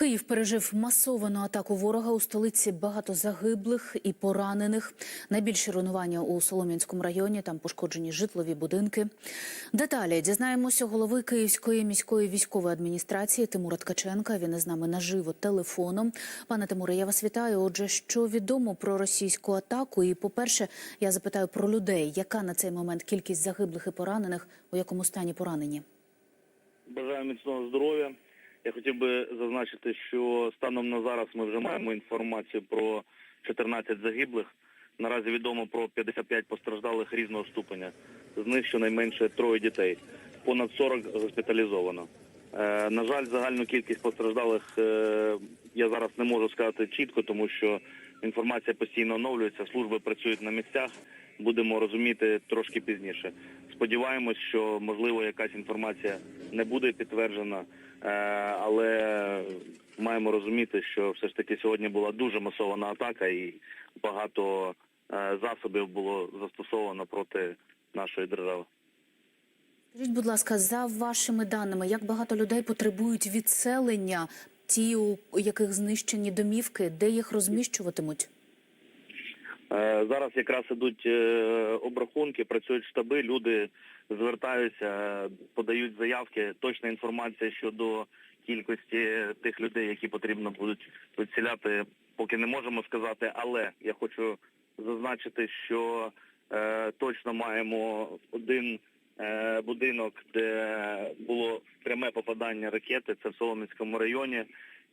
Київ пережив масовану атаку ворога у столиці. Багато загиблих і поранених. Найбільші руйнування у Солом'янському районі. Там пошкоджені житлові будинки. Деталі дізнаємося голови Київської міської військової адміністрації Тимура Ткаченка. Він із нами наживо телефоном. Пане Тимуре, я вас вітаю. Отже, що відомо про російську атаку? І, по-перше, я запитаю про людей. Яка на цей момент кількість загиблих і поранених? У якому стані поранені? Бажаю міцного здоров'я. Я хотів би зазначити, що станом на зараз ми вже маємо інформацію про 14 загиблих. Наразі відомо про 55 постраждалих різного ступеня. З них щонайменше троє дітей. Понад 40 госпіталізовано. Е, на жаль, загальну кількість постраждалих е, я зараз не можу сказати чітко, тому що інформація постійно оновлюється, служби працюють на місцях. Будемо розуміти трошки пізніше. Сподіваємось, що можливо якась інформація не буде підтверджена, е, але маємо розуміти, що все ж таки сьогодні була дуже масована атака, і багато е, засобів було застосовано проти нашої держави. Скажіть, будь ласка, за вашими даними, як багато людей потребують відселення, ті, у яких знищені домівки, де їх розміщуватимуть? Е, Зараз якраз ідуть е, обрахунки, працюють штаби, люди звертаються, подають заявки. Точна інформація щодо кількості тих людей, які потрібно будуть відселяти, поки не можемо сказати. Але я хочу зазначити, що е, точно маємо один е, будинок, де було пряме попадання ракети. Це в Солом'янському районі,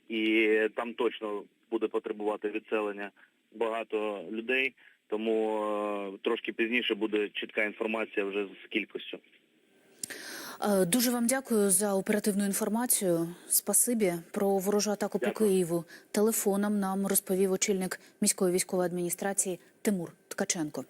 і там точно буде потребувати відселення багато людей, тому е, трошки пізніше буде чітка інформація вже з кількістю. Е, Дуже вам дякую за оперативну інформацію. Спасибі про ворожу атаку Дякую. по Києву. Телефоном нам розповів очільник міської військової адміністрації Тимур Ткаченко.